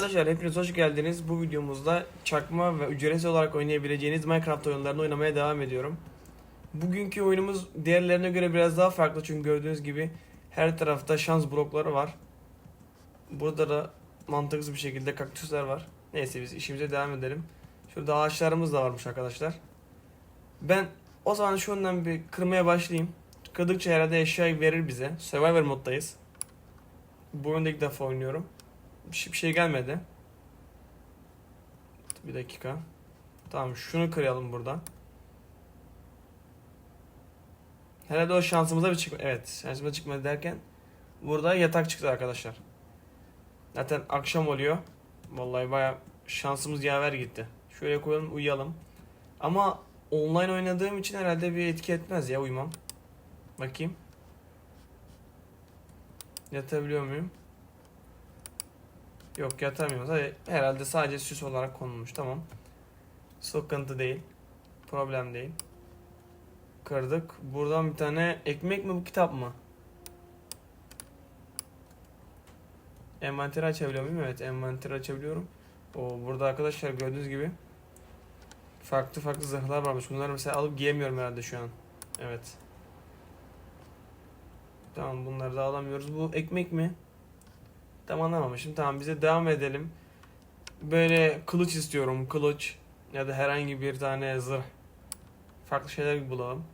Arkadaşlar hepiniz hoş geldiniz. Bu videomuzda çakma ve ücretsiz olarak oynayabileceğiniz Minecraft oyunlarını oynamaya devam ediyorum. Bugünkü oyunumuz diğerlerine göre biraz daha farklı çünkü gördüğünüz gibi her tarafta şans blokları var. Burada da mantıksız bir şekilde kaktüsler var. Neyse biz işimize devam edelim. Şurada ağaçlarımız da varmış arkadaşlar. Ben o zaman şundan bir kırmaya başlayayım. Kırdıkça herhalde eşyayı verir bize. Survivor moddayız. Bu oyunda ilk defa oynuyorum. Bir şey, bir şey gelmedi. Bir dakika. Tamam şunu kıralım burada. Herhalde o şansımıza bir çıkma. Evet şansımıza çıkmadı derken burada yatak çıktı arkadaşlar. Zaten akşam oluyor. Vallahi baya şansımız yaver gitti. Şöyle koyalım uyuyalım. Ama online oynadığım için herhalde bir etki etmez ya uyumam. Bakayım. Yatabiliyor muyum? Yok yatamıyoruz. Herhalde sadece süs olarak konulmuş. Tamam. Sıkıntı değil. Problem değil. Kırdık. Buradan bir tane ekmek mi bu kitap mı? Envanteri açabiliyor muyum? Evet envanteri açabiliyorum. O burada arkadaşlar gördüğünüz gibi farklı farklı zırhlar varmış. Bunları mesela alıp giyemiyorum herhalde şu an. Evet. Tamam bunları da alamıyoruz. Bu ekmek mi? Tam anlamamışım. Tamam bize devam edelim. Böyle kılıç istiyorum. Kılıç ya da herhangi bir tane zırh. Farklı şeyler bulalım.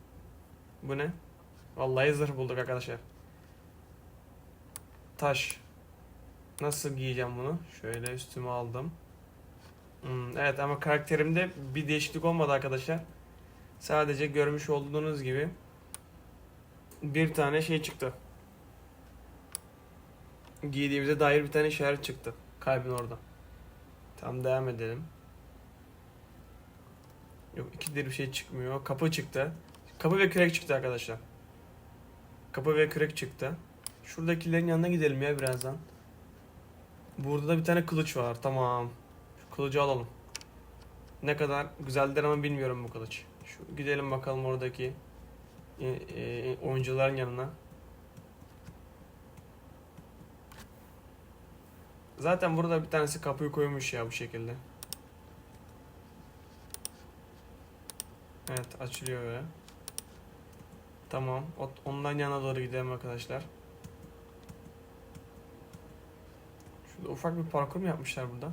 Bu ne? Vallahi zırh bulduk arkadaşlar. Taş. Nasıl giyeceğim bunu? Şöyle üstüme aldım. Hmm, evet ama karakterimde bir değişiklik olmadı arkadaşlar. Sadece görmüş olduğunuz gibi bir tane şey çıktı. Giydiğimize dair bir tane işaret çıktı. Kalbin orada. Tam devam edelim. Yok ikidir bir şey çıkmıyor. Kapı çıktı. Kapı ve kürek çıktı arkadaşlar. Kapı ve kürek çıktı. Şuradakilerin yanına gidelim ya birazdan. Burada da bir tane kılıç var. Tamam. Şu kılıcı alalım. Ne kadar güzeldir ama bilmiyorum bu kılıç. Şu gidelim bakalım oradaki e, e, oyuncuların yanına. Zaten burada bir tanesi kapıyı koymuş ya bu şekilde. Evet açılıyor böyle. Tamam. Ondan yana doğru gidelim arkadaşlar. Şurada ufak bir parkur mu yapmışlar burada?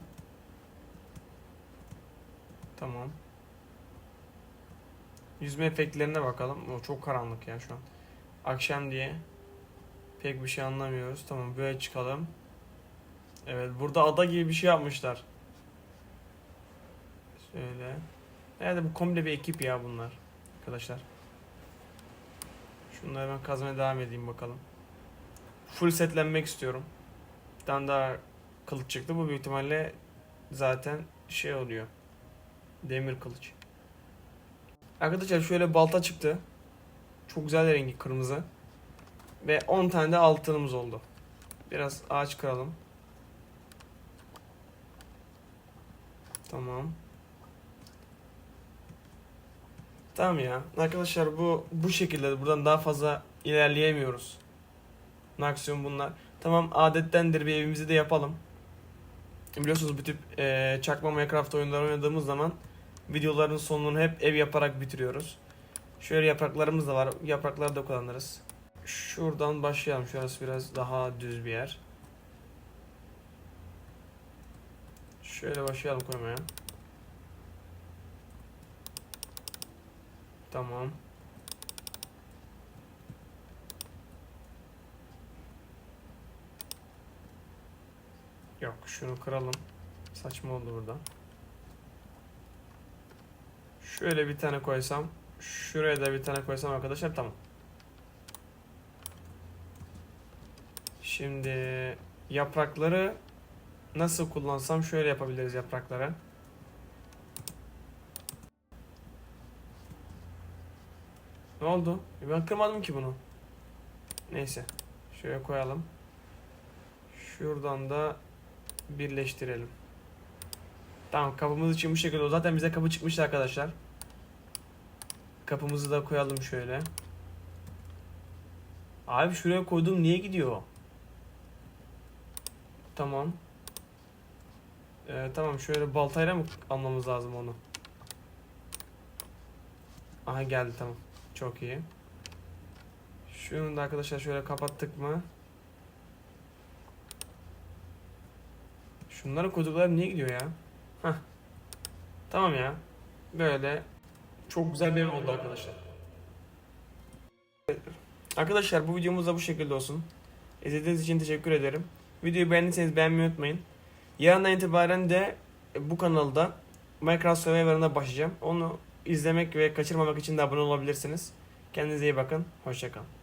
Tamam. Yüzme efektlerine bakalım. O çok karanlık ya şu an. Akşam diye pek bir şey anlamıyoruz. Tamam böyle çıkalım. Evet burada ada gibi bir şey yapmışlar. Şöyle. Herhalde bu komple bir ekip ya bunlar. Arkadaşlar. Şunları ben kazmaya devam edeyim bakalım. Full setlenmek istiyorum. Bir tane daha kılıç çıktı. Bu büyük ihtimalle zaten şey oluyor. Demir kılıç. Arkadaşlar şöyle balta çıktı. Çok güzel rengi kırmızı. Ve 10 tane de altınımız oldu. Biraz ağaç kıralım. Tamam. Tamam ya. Arkadaşlar bu bu şekilde buradan daha fazla ilerleyemiyoruz. Maksimum bunlar. Tamam adettendir bir evimizi de yapalım. Biliyorsunuz bu tip eee, çakma Minecraft oyunları oynadığımız zaman videoların sonunu hep ev yaparak bitiriyoruz. Şöyle yapraklarımız da var. Yaprakları da kullanırız. Şuradan başlayalım. Şurası biraz daha düz bir yer. Şöyle başlayalım koymaya. Tamam. Yok şunu kıralım. Saçma oldu burada. Şöyle bir tane koysam. Şuraya da bir tane koysam arkadaşlar tamam. Şimdi yaprakları nasıl kullansam şöyle yapabiliriz yaprakları. Ne oldu? E Ben kırmadım ki bunu. Neyse. Şöyle koyalım. Şuradan da birleştirelim. Tamam kapımız için bu şekilde. Zaten bize kapı çıkmıştı arkadaşlar. Kapımızı da koyalım şöyle. Abi şuraya koydum niye gidiyor? Tamam. Ee, tamam şöyle baltayla mı almamız lazım onu? Aha geldi tamam. Çok iyi. Şunu da arkadaşlar şöyle kapattık mı? Şunların kuyrukları niye gidiyor ya? Hah. Tamam ya. Böyle çok güzel bir ev oldu arkadaşlar. Arkadaşlar bu videomuz da bu şekilde olsun. İzlediğiniz için teşekkür ederim. Videoyu beğendiyseniz beğenmeyi unutmayın. Yarından itibaren de bu kanalda Minecraft Survivor'ına başlayacağım. Onu izlemek ve kaçırmamak için de abone olabilirsiniz. Kendinize iyi bakın. Hoşçakalın.